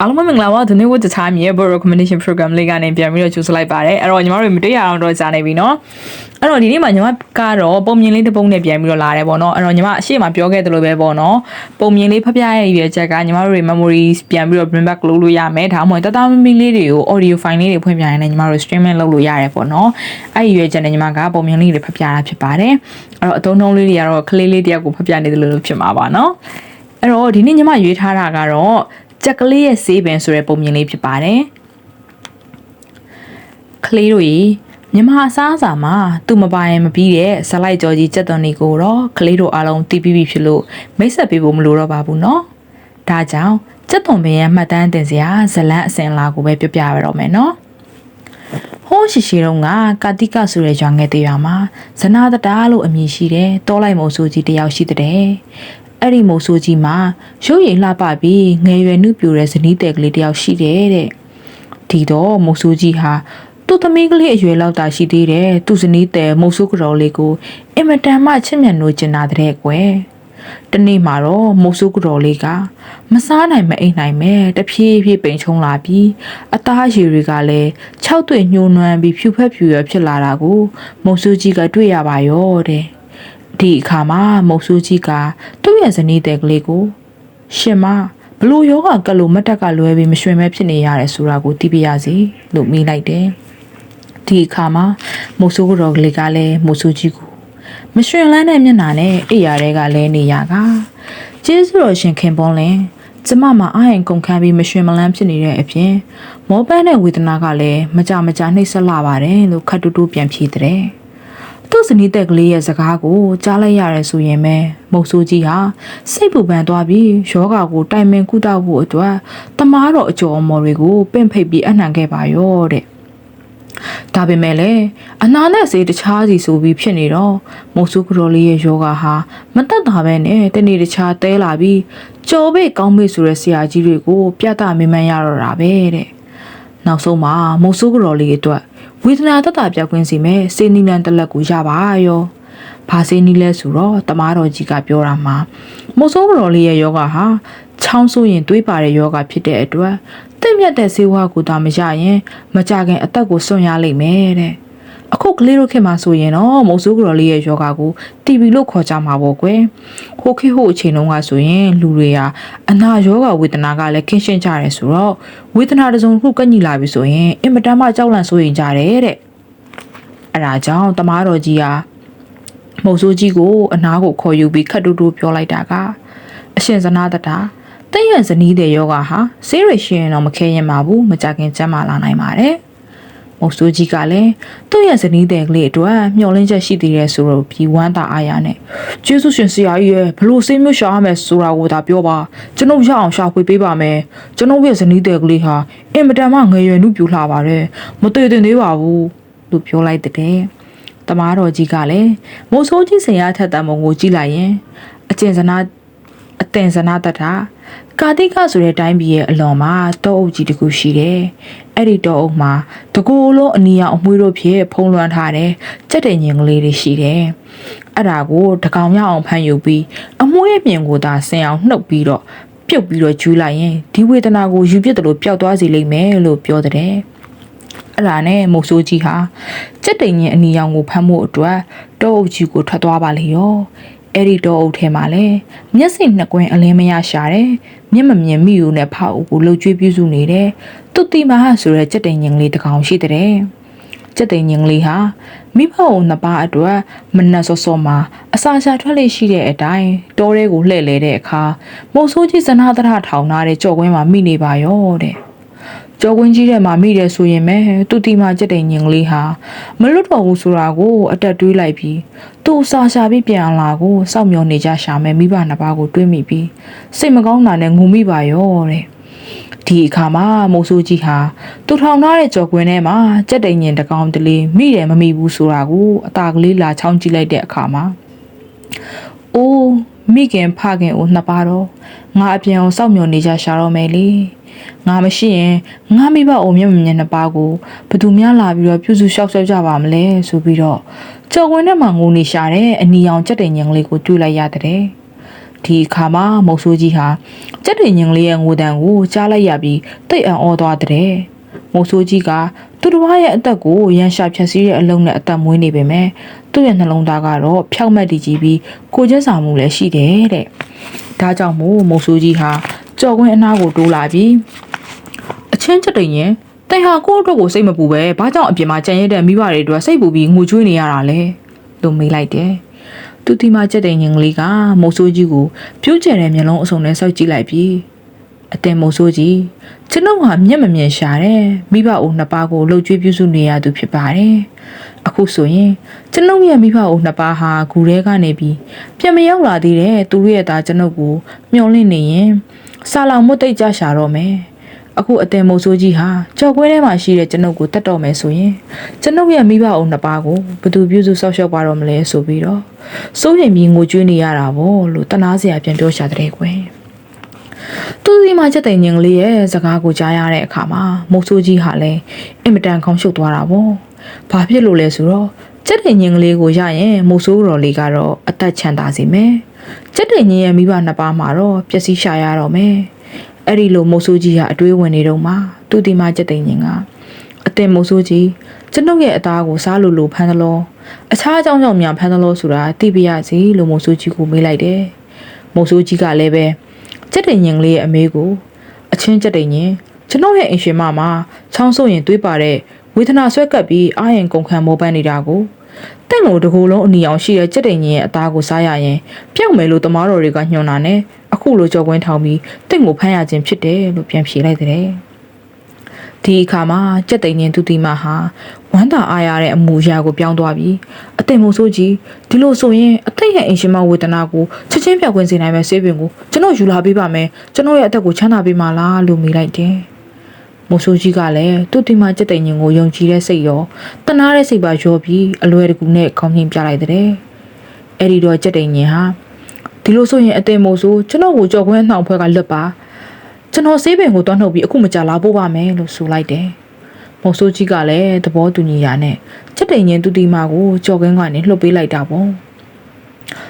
အားလုံးပဲမင်္ဂလာပါဒီနေ့ဝတ်တခြားမြေ board recommendation program လေးကနေပြန်ပြီးတော့ကြိုဆိုလိုက်ပါတယ်အဲ့တော့ညီမတို့မတွေ့ရအောင်တော့ကြားနေပြီเนาะအဲ့တော့ဒီနေ့မှာညီမကတော့ပုံမြင်လေးတစ်ပုံနဲ့ပြန်ပြီးတော့လာတယ်ပေါ့เนาะအဲ့တော့ညီမအရှိမပြောခဲ့သလိုပဲပေါ့เนาะပုံမြင်လေးဖပြရဲ့ရွေချက်ကညီမတို့တွေ memories ပြန်ပြီးတော့ bring back လုပ်လို့ရမယ်ဒါမှမဟုတ်တတမမီလေးတွေကို audio file လေးတွေဖွင့်ပြရင်လည်းညီမတို့ streaming လုပ်လို့ရတယ်ပေါ့เนาะအဲ့ဒီရွေချက်နဲ့ညီမကပုံမြင်လေးတွေဖပြတာဖြစ်ပါတယ်အဲ့တော့အသုံးနှုန်းလေးတွေကတော့ကလေးလေးတယောက်ကိုဖပြနေတယ်လို့ဖြစ်မှာပါเนาะအဲ့တော့ဒီနေ့ညီမရွေးထားတာကတော့ ကြက်ကလေးရဲ့ဆေးပင်ဆိုတဲ့ပုံမြင်လေးဖြစ်ပါတယ်။ကလေးတို့ရေမြမအစားအစာမှာသူ့မပါရင်မပြီးတဲ့ဇလိုက်ကြော်ကြီးကြက်သွန်တွေကိုတော့ကလေးတို့အားလုံးတီးပြီးပြီဖြစ်လို့မိတ်ဆက်ပေးဖို့မလိုတော့ပါဘူးနော်။ဒါကြောင့်ကြက်သွန်ပင်ရဲ့မှတ်တမ်းတင်စရာဇလန်းအစင်လာကိုပဲပြောပြရတော့မယ်နော်။ဟိုးရှိရှိတုန်းကကာတိကဆိုတဲ့ရွာငယ်တရွာမှာဇနာတတာလို့အမည်ရှိတဲ့တောလိုက်မုံဆိုကြီးတယောက်ရှိတဲ့ အဲ့ဒီမိုးဆိုးကြီးမှာရုပ်ရည်လှပပြီးငယ်ရွယ်နှုပြိုတဲ့ဇနီးတဲ့ကလေးတယောက်ရှိတယ်တဲ့ဒီတော့မိုးဆိုးကြီးဟာသူ့သမီးကလေးအရွယ်လောက်သာရှိသေးတယ်သူ့ဇနီးတဲ့မိုးဆိုးကတော်လေးကိုအင်မတန်မှချစ်မြတ်နိုးကျင်တာတဲ့ကွယ်တနေ့မှာတော့မိုးဆိုးကတော်လေးကမစားနိုင်မအိမ်နိုင်မဲတဖြည်းဖြည်းပိန်ချုံလာပြီးအသားရည်တွေကလည်း၆တွေ့ညှိုးနွမ်းပြီးဖြူဖက်ဖြူရဖြစ်လာတာကိုမိုးဆိုးကြီးကတွေ့ရပါရောတဲ့ ဒီအခါမှာမုတ်ဆူးကြီးကသူ့ရဲ့ဇနီးတဲ့ကလေးကိုရှင်မဘလို့ယောဂကက်လို့မတ်တက်ကလွဲပြီးမရွှင်မဲဖြစ်နေရတယ်ဆိုတာကိုသိပြရစီလို့မိလိုက်တယ်ဒီအခါမှာမုတ်ဆူးတော်ကလေးကလည်းမုတ်ဆူးကြီးကိုမရွှင်လန်းတဲ့မျက်နှာနဲ့အိယာတွေကလဲနေရကကျေးဇူးတော်ရှင်ခင်ပွန်လင်ကျမမှာအာရင်ကုန်ခန်းပြီးမရွှင်မလန်းဖြစ်နေတဲ့အပြင်မောပန်းတဲ့ဝေဒနာကလည်းမကြမကြနှိပ်စက်လာပါတယ်လို့ခတ်တူတူပြန်ဖြေတဲ့ သူ့ဇနီးတက်ကလေးရဲ့စကားကိုကြားလိုက်ရရဲဆိုရင်ပဲမုတ်ဆိုးကြီးဟာစိတ်ပူပန်သွားပြီးယောဂါကိုတိုင်ပင်ကုသဖို့အတွက်တမားတော်အကျော်အမော်တွေကိုပင့်ဖိတ်ပြီးအနှံခဲ့ပါရောတဲ့ဒါပေမဲ့လည်းအနာနဲ့စေးတခြားစီဆိုပြီးဖြစ်နေတော့မိုးဆူကတော်လေးရဲ့ယောဂါဟာမတက်တာပဲနဲ့တနေ့တခြားတဲလာပြီးကြော်ဘေးကောင်းဘေးဆိုတဲ့ဆရာကြီးတွေကို ပြသမင်းမန်းရတော့တာပဲတဲ့နောက်ဆုံးမှာမိုးဆူကတော်လေးအတွက် ဝေဒနာတက်တာပြောက်ကွင်းစီမဲ့စေနီလန်တလက်ကိုရပါရောဘာစေနီလဲဆိုတော့တမားတော်ကြီးကပြောတာမှာမိုးဆိုးကတော်လေးရဲ့ယောဂါဟာချောင်းဆိုးရင်တွေးပါတဲ့ယောဂါဖြစ်တဲ့အတွက်တင့်မြတ်တဲ့ဆေးဝါးကိုသာမရရင် မကြခင်အသက်ကိုစွန့်ရလိမ့်မယ်တဲ့ အခုကလေးတို့ခင်မှာဆိုရင်တော့မုတ်ဆိုးကတော်လေးရဲ့ယောဂါကိုတီဗီလို့ခေါ်ကြမှာပေါ့ကွယ်ဟိုခေတ်ဟိုအချိန်တုန်းကဆိုရင်လူတွေဟာအနာယောဂဝေဒနာကလည်းခင်းရှင်းကြတယ်ဆိုတော့ဝေဒနာတစ်စုံတစ်ခုကညှိလာပြီဆိုရင်အင်မတန်မှကြောက်လန့်စိုးရင်ကြတယ်တဲ့အဲ့ဒါကြောင့်တမားတော်ကြီးဟာမုတ်ဆိုးကြီးကိုအနာကိုခေါ်ယူပြီးခတ်တူတူပြောလိုက်တာကအရှင်ဇနာတတာတည့်ရဇနီးတဲ့ယောဂဟာဆေးရရှင်တော့မခဲရင်ပါဘူးမကြခင်ကျန်းမာလာနိုင်ပါတယ် မုတ်ဆိုးကြီးကလည်းသူ့ရဲ့ဇနီးတဲ့ကလေးအတွက်မျှော်လင့်ချက်ရှိသေးတယ်ဆိုတော့ပြီးဝမ်းသာအားရနဲ့ကျေးဇူးရှင်ဆရာကြီးရဲ့ဘလို့ဆေးမျိုးရှာရမယ်ဆိုတာကိုသာပြောပါကျွန်ုပ်ရအောင်ရှာဖွေပေးပါမယ်ကျွန်ုပ်ရဲ့ဇနီးတဲ့ကလေးဟာအင်မတန်မှငယ်ရွယ်နှုပြူလှပါတယ်မသေးတင်သေးပါဘူးလို့ပြောလိုက်တဲ့တမားတော်ကြီးကလည်းမိုးဆိုးကြီးဆရာထက်တံမုံကိုကြည့်လိုက်ရင်အကျဉ်စနာအတင်စနာတတာ ကာတိကဆိုတဲ့တိုင်းပြည်ရဲ့အလွန်မှာတောအုပ်ကြီးတစ်ခုရှိတယ်။အဲ့ဒီတောအုပ်မှာတကူလုံးအနီရောင်အမွှေးတို့ဖြင့်ဖုံးလွှမ်းထားတဲ့ကြက်တဲ့ညင်ကလေးတွေရှိတယ်။အဲ့ဒါကိုတကောင်မြောက်အောင်ဖမ်းယူပြီးအမွှေးရဲ့ပြင်ကိုသာဆင်အောင်နှုတ်ပြီးတော့ပြုတ်ပြီးတော့ကျူးလိုက်ရင်ဒီဝေဒနာကိုယူပြစ်တယ်လို့ပျောက်သွားစေလိမ့်မယ်လို့ပြောတဲ့အဲ့ဒါနဲ့မိုးဆိုးကြီးဟာကြက်တိန်ရင်အနီရောင်ကိုဖမ်းဖို့အတွက်တောအုပ်ကြီးကိုထွက်သွားပါလေရော အဲ့ဒီတောအုပ်ထဲမှာလဲမျက်စိနှစ်ကွင်းအလင်းမရရှာတယ်မျက်မမြင်မိယူနဲ့ဖောက်အုပ်ကိုလှုပ်ကြွေးပြူစုနေတယ်သူတိမဟာဆိုတဲ့ကြက်တိန်ရင်ကလေးတစ်ကောင်ရှိတဲ့ကြက်တိန်ရင်ကလေးဟာမိဘုံနှစ်ပါးအတွက်မနှက်စောစောမှာအစာရှာထွက်လေရှိတဲ့အတိုင်းတောထဲကိုလှည့်လေတဲ့အခါမုံဆိုးကြီးဇနာတရထောင်ထားတဲ့ကြော်ကွင်းမှာမိနေပါရောတဲ့ ကြောကွင်းကြီးထဲမှာမိတယ်ဆိုရင်ပဲသူတီမာကြက်တဲ့ညင်ကလေးဟာမလွတ်တော်ဘူးဆိုတာကိုအတက်တွေးလိုက်ပြီးသူ့အစာရှာပြီးပြန်လာကိုစောက်မျောနေကြရှာမယ်မိဘနှစ်ပါးကိုတွေးမိပြီးစိတ်မကောင်းတာနဲ့ငုံမိပါရောတဲ့ဒီအခါမှာမိုးဆိုးကြီးဟာသူထောင်ထားတဲ့ကြောကွင်းထဲမှာကြက်တဲ့ညင်တကောင်တလေးမိတယ်မမိဘူးဆိုတာကိုအตาကလေးလာချောင်းကြည့်လိုက်တဲ့အခါမှာအိုး မိခင်ဖခင်ကိုနှစ်ပါးတော့ငါအပြန်အောင်စောက်မျောနေကြရှာတော့မယ်လေငါမရှိရင်ငါမိဘအုံမျက်မမြင်နှစ်ပါးကိုဘသူများလာပြီးတော့ပြုစုလျှောက်ဆွဲကြပါမလဲဆိုပြီးတော့ကြော်ဝင်ထဲမှာငိုနေရှာတဲ့အနီအောင်ကြက်တဲ့ညင်ကလေးကိုတွေးလိုက်ရတဲ့ဒီအခါမှာမုတ်ဆိုးကြီးဟာကြက်တင်ညင်လေးရဲ့ငိုတန်ကိုကြားလိုက်ရပြီးတိတ်အံ့ဩသွားတဲ့မုတ်ဆိုးကြီးက သူတစ်ပါးရဲ့အသက်ကိုရန်ရှာဖြတ်စည်းတဲ့အလုံးနဲ့အသက်မွေးနေပေမဲ့သူ့ရဲ့နှလုံးသားကတော့ဖြောက်မက်တည်ကြည့်ပြီးကိုကျင်းစာမှုလည်းရှိတယ်တဲ့ဒါကြောင့်မို့မုတ်ဆိုးကြီးဟာကြော်ခွင်းအနားကိုတိုးလာပြီးအချင်းချက်တိန်ရင်တိုင်ဟာကိုယ့်အတွက်ကိုစိတ်မပူပဲဘာကြောင့်အပြင်မှာကြံရတဲ့မိဘတွေအတွက်စိတ်ပူပြီးငိုကြွေးနေရတာလဲလို့မေးလိုက်တယ်သူဒီမှာချက်တိန်ရင်ကလေးကမုတ်ဆိုးကြီးကိုပြိုးကျတဲ့မျက်လုံးအစုံနဲ့စောက်ကြည့်လိုက်ပြီး အတင်မုတ်ဆိုးကြီးကျွန်ုပ်ဟာမျက်မမြင်ရှာတယ်မိဘအိုနှစ်ပါးကိုလှုပ်ကြွေးပြုစုနေရသူဖြစ်ပါတယ်အခုဆိုရင်ကျွန်ုပ်ရဲ့မိဘအိုနှစ်ပါးဟာဂူထဲကနေပြီးပြန်မရောက်လာသေးတဲ့သူတို့ရဲ့သားကျွန်ုပ်ကိုမျောလင့်နေရင်စာလောင်မွတ်တိတ်ကြရှာတော့မယ်အခုအတင်မုတ်ဆိုးကြီးဟာကြော်ကွဲထဲမှာရှိတဲ့ကျွန်ုပ်ကိုတတ်တော်မယ်ဆိုရင်ကျွန်ုပ်ရဲ့မိဘအိုနှစ်ပါးကိုဘယ်သူပြုစုဆောက်ရှောက်ပါတော့မလဲဆိုပြီးတော့စိုးရိမ်ပြီးငိုကြွေးနေရတာပေါ့လို့တနာစရာပြန်ပြောရှာတဲ့ကွယ်သူ စီမှာချက်တိန်ညင်ကလေးရဲ့စကားကိုကြားရတဲ့အခါမှာမုတ်ဆိုးကြီးဟာလည်းအင်မတန်ခေါင်းရှုပ်သွားတာပေါ့။ဘာဖြစ်လို့လဲဆိုတော့ချက်တိန်ညင်ကလေးကိုရရင်မုတ်ဆိုးတော်လေးကတော့အသက်ချမ်းသာစေမယ်။ချက်တိန်ညင်ရဲ့မိဘနှစ်ပါးမှာတော့ပျက်စီးရှာရတော့မယ်။အဲ့ဒီလိုမုတ်ဆိုးကြီးကအတွေးဝင်နေတော့မှသူဒီမှာချက်တိန်ညင်ကအတင်မုတ်ဆိုးကြီးကျွန်ုပ်ရဲ့အသားကိုစားလို့လို့ဖမ်းသလိုအခြားအကြောင်းကြောင့်များဖမ်းသလိုဆိုတာသိပြရစီလို့မုတ်ဆိုးကြီးကိုမေးလိုက်တယ်။မုတ်ဆိုးကြီးကလည်းပဲ ကြက်တိန်ရင်ကလေးရဲ့အမေကိုအချင်းကြက်တိန်ရင်ကျွန်တော်ရဲ့အင်ရှင်မမှာချောင်းဆိုးရင်သွေးပါတဲ့ဝေဒနာဆွဲကပ်ပြီးအာရင်ကုန်ခံမောပန်းနေတာကိုတင့်ကိုတကူလုံးအနီအောင်ရှိတဲ့ကြက်တိန်ရင်ရဲ့အသားကိုစားရရင်ပြောက်မယ်လို့တမားတော်တွေကညွှန်တာနဲ့အခုလိုကြော်ကွင်းထောင်ပြီးတင့်ကိုဖမ်းရခြင်းဖြစ်တယ်လို့ပြန်ဖြေလိုက်တဲ့ ဒီအခါမှာကြက်တိန်ရင်သူတီမဟာဝမ်းသာအားရတဲ့အမူအရာကိုပြောင်းသွားပြီးအသိမိုးဆိုးကြီးဒီလိုဆိုရင်အသိရဲ့အင်ရှင်မဝေဒနာကိုချက်ချင်းပြောက်ကွင်းစေနိုင်မဲ့ဆေးပင်ကိုကျွန်တော်ယူလာပေးပါမယ်ကျွန်တော်ရဲ့အသက်ကိုချမ်းသာပေးပါလားလို့မေးလိုက်တယ်မိုးဆိုးကြီးကလည်းသူ့ဒီမှာကြက်တိန်ရင်ကိုယုံကြည်တဲ့စိတ်ရောတနာတဲ့စိတ်ပါရောပြီးအလွယ်တကူနဲ့ခေါင်းချင်းပြလိုက်တဲ့အဲ့ဒီတော့ကြက်တိန်ရင်ဟာဒီလိုဆိုရင်အသိမိုးဆိုးကျွန်တော်ကိုကြော်ခွင်းနှောင်ဖွဲကလွတ်ပါ ကျွန်တော်ဆေးပင်ကိုတွန်းနှုတ်ပြီးအခုမကြလာဖို့ပါမယ်လို့ဆိုလိုက်တယ်မုံဆိုးကြီးကလည်းသဘောတူညီရာနဲ့ချက်တိန်ရင်သူတီမာကိုကြော်ကင်းကနေလှုပ်ပေးလိုက်တာပေါ့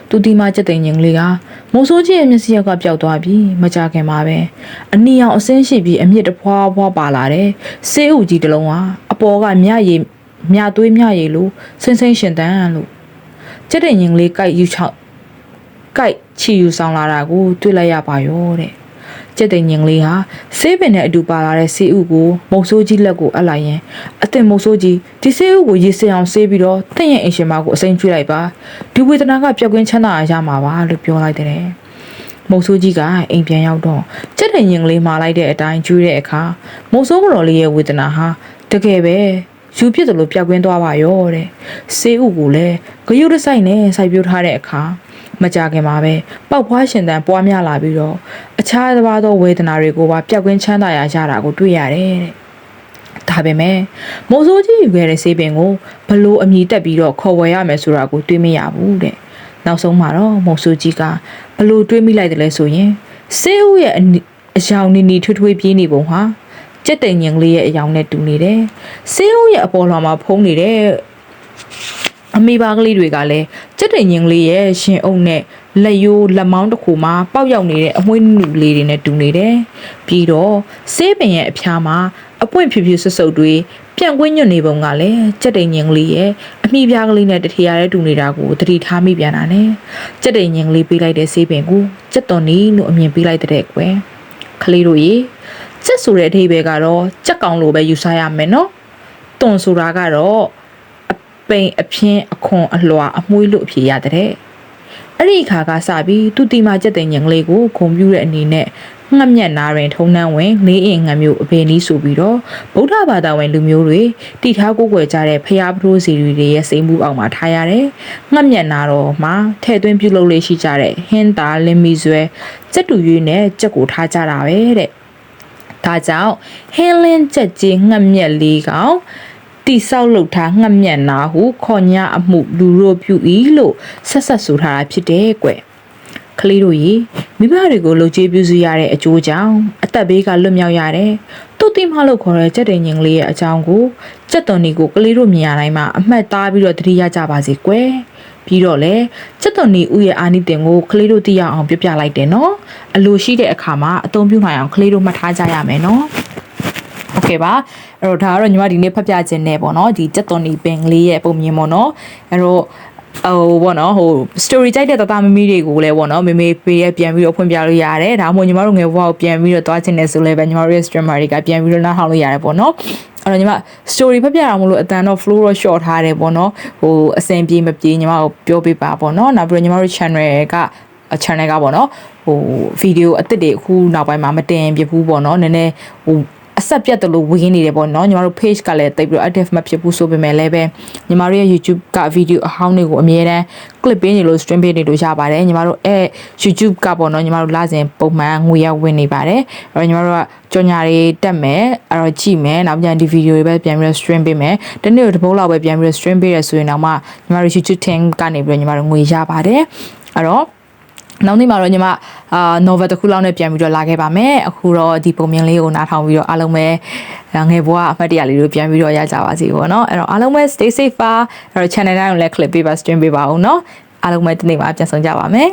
သူတီမာချက်တိန်ရင်ကလေးကမုံဆိုးကြီးရဲ့မျက်စိရောက်ကပျောက်သွားပြီးမကြခင်မှာပဲအနီအောင်အစင်းရှိပြီးအမြင့်တစ်ဖွာဖွာပါလာတယ်ဆေးဥကြီးတစ်လုံးဟာအပေါ်ကမြရည်မြသွေးမြရည်လို့ဆင်းဆင်းရှင်တန်းလို့ချက်တိန်ရင်ကလေးကြိုက်ယူချောက်ကြိုက်ချီယူဆောင်လာတာကိုတွေ့လိုက်ရပါရောတဲ့ ကျက်တဲ့ညင်လေးဟာဆေးပင်နဲ့အတူပါလာတဲ့ဆေးဥကိုမုတ်ဆိုးကြီးလက်ကိုအပ်လိုက်ရင်အသင်မုတ်ဆိုးကြီးဒီဆေးဥကိုရေစင်အောင်ဆေးပြီးတော့တင့်ရဲ့အင်ရှင်မကိုအစိမ်းကျွေးလိုက်ပါဒီဝေဒနာကပျောက်ကင်းချမ်းသာရမှာပါလို့ပြောလိုက်တဲ့မုတ်ဆိုးကြီးကအိမ်ပြန်ရောက်တော့ကျက်တဲ့ညင်လေးမာလိုက်တဲ့အတိုင်းကျွေးတဲ့အခါမုတ်ဆိုးကတော်လေးရဲ့ဝေဒနာဟာတကယ်ပဲယူဖြစ်တယ်လို့ပျောက်ကင်းသွားပါရောတဲ့ဆေးဥကိုလည်းဂယုတဆိုင်နဲ့စိုက်ပျိုးထားတဲ့အခါ မကြခင်မှာပဲပောက်ဖွားရှင်တန်ပွားများလာပြီးတော့အခြားတစ်ပါးသောဝေဒနာတွေကိုပါပျောက်ကင်းချမ်းသာရရတာကိုတွေ့ရတယ်တဲ့ဒါပေမဲ့မိုးစိုးကြီးယူခဲ့တဲ့ဆေးပင်ကိုဘလို့အမိတက်ပြီးတော့ခေါ်ဝယ်ရမယ်ဆိုတာကိုတွေးမရဘူးတဲ့နောက်ဆုံးမှာတော့မိုးစိုးကြီးကဘလို့တွေးမိလိုက်တယ်လဲဆိုရင်ဆေးဦးရဲ့အနီအယောင်နီနီထွေးထွေးပြေးနေပုံဟာကြက်တိန်ညင်ကလေးရဲ့အယောင်နဲ့တူနေတယ်ဆေးဦးရဲ့အပေါ်လွှာမှာဖုံးနေတဲ့ အမေပါကလေးတွေကလည်းကြက်တိန်ညင်ကလေးရဲ့ရှင်အုပ်နဲ့လက်ရိုးလက်မောင်းတစ်ခုမှာပေါက်ရောက်နေတဲ့အမွှေးနုလေးတွေနဲ့တူနေတယ်။ပြီးတော့ဆေးပင်ရဲ့အဖျားမှာအပွင့်ဖြူဖြူဆွတ်ဆုပ်တွေပြန့်ကွင်းညွတ်နေပုံကလည်းကြက်တိန်ညင်ကလေးရဲ့အမိပြားကလေးနဲ့တထီရတဲ့တူနေတာကိုသတိထားမိပြန်တာနဲ့ကြက်တိန်ညင်ကလေးပေးလိုက်တဲ့ဆေးပင်ကိုကြက်တော်နေလို့အမြင်ပေးလိုက်တဲ့ကွယ်။ကလေးတို့ရေကြက်ဆိုတဲ့အဓိပ္ပာယ်ကတော့ကြက်ကောင်လိုပဲယူဆရမယ်နော်။တွန်ဆိုတာကတော့အ ပိန်အဖြင်းအခွန်အလွှာအမွှေးလို့အဖြေရတဲ့။အဲ့ဒီအခါကစပြီးသူတီမာကြက်တဲ့ညင်ကလေးကိုဂုံပြူတဲ့အနေနဲ့ငှက်မြက်နာရင်ထုံနှန်းဝင်လေးအင်ငှက်မျိုးအပေနီးဆိုပြီးတော့ဗုဒ္ဓဘာသာဝင်လူမျိုးတွေတည်ထားကိုးကွယ်ကြတဲ့ဖျားပထိုးစီတွေရဲ့စိတ်မှုအောက်မှာထားရတယ်။ငှက်မြက်နာတော့မှာထဲ့သွင်းပြုလုပ်လေးရှိကြတဲ့ဟင်းသားလင်းမီဆွဲစက်တူရွေးနဲ့ကြက်ကိုထားကြတာပဲတဲ့။ဒါကြောင့်ဟင်းလင်းကြက်ကြီးငှက်မြက်လေးကောင် တိဆောက်လုပ်ထားငှက်မြက်နာဟုခေါ်ညအမှုလူရိုပြူဤလို့ဆက်ဆက်ဆိုထားတာဖြစ်တယ်ကွယ်ကလေးတို့ရေမိဘတွေကိုလှုပ်ကြွေးပြုစုရတဲ့အကျိုးကြောင့်အသက်ဘေးကလွတ်မြောက်ရတယ်သူ့တိမလို့ခေါ်တဲ့ကြက်တင်ညင်ကလေးရဲ့အကြောင်းကိုကြက်သွန်ဒီကိုကလေးတို့မြင်ရတိုင်းမှာအမှတ်သားပြီးတော့သတိရကြပါစေကွယ်ပြီးတော့လေစက်သွန်နီဦးရဲ့အာနိသင်ကိုကလေးတို့သိရအောင်ပြပြလိုက်တယ်နော်အလိုရှိတဲ့အခါမှာအသုံးပြုနိုင်အောင်ကလေးတို့မှတ်ထားကြရမယ်နော် ဟုတ်ကဲ့ပါအဲ့တော့ဒါကတော့ညီမဒီနေ့ဖတ်ပြခြင်းနဲ့ပေါ့နော်ဒီကြက်သွန်နီပင်ကလေးရဲ့ပုံမြင်ပေါ့နော်အဲ့တော့ဟိုဘောနော်ဟို story ကြိုက်တဲ့တသားမမီတွေကိုလည်းဘောနော်မေမေပေးရပြန်ပြီးတော့ဖွင့်ပြလို့ရတယ်ဒါမှမဟုတ်ညီမတို့ငယ်ဘဝကိုပြန်ပြီးတော့သွားချင်တယ်ဆိုလည်းပဲညီမတို့ရဲ့ streamer တွေကပြန်ပြီးတော့နားထောင်လို့ရတယ်ပေါ့နော်အဲ့တော့ညီမ story ဖတ်ပြတာမလို့အတန်တော့ flow တော့ short ထားတယ်ပေါ့နော်ဟိုအစင်ပြေမပြေညီမကိုပြောပြပါပေါ့နော်နောက်ပြီးတော့ညီမတို့ channel က channel ကပေါ့နော်ဟိုဗီဒီယိုအစ်စ်တွေအခုနောက်ပိုင်းမှာမတင်ပြဘူးပေါ့နော်နည်းနည်းဟို အဆက်ပြတ်တယ်လို့ဝင်းနေတယ်ပေါ့နော်ညီမတို့ page ကလည်းတိတ်ပြီးတော့ active မဖြစ်ဘူးဆိုပေမဲ့လည်းပဲညီမတို့ရဲ့ YouTube ကဗီဒီယိုအဟောင်းတွေကိုအမြဲတမ်း clip ပေးနေလို့ stream ပေးနေလို့ရပါတယ်ညီမတို့အဲ YouTube ကပေါ့နော်ညီမတို့လာစဉ်ပုံမှန်ငွေရောက်ဝင်နေပါတယ်အဲ့တော့ညီမတို့ကကြော်ညာတွေတက်မယ်အဲ့တော့ကြည့်မယ်နောက်ပြန်ဒီဗီဒီယိုတွေပဲပြန်ပြီးတော့ stream ပေးမယ်တနေ့တော့တစ်ပုတ်လောက်ပဲပြန်ပြီးတော့ stream ပေးရဆိုရင်တော့မှညီမတို့ YouTube team ကနေပြီးတော့ညီမတို့ငွေရပါတယ်အဲ့တော့ နောက်နေ့မှာတော့ညီမအာ novel တစ်ခုလောက်နဲ့ပြန်ပြီးတော့လာခဲ့ပါမယ်အခုတော့ဒီပုံမြင်လေးကိုနားထောင်ပြီးတော့အားလုံးပဲငယ်ဘွားအမှတ်တရလေးတို့ပြန်ပြီးတော့ရကြပါစေပေါ့နော်အဲ့တော့အားလုံးပဲ stay safe ပါအဲ့တော့ channel တိုင်းကိုလည်း click ပေးပါ stream ပေးပါအောင်နော်အားလုံးပဲဒီနေ့မှာပြန်ဆောင်ကြပါမယ်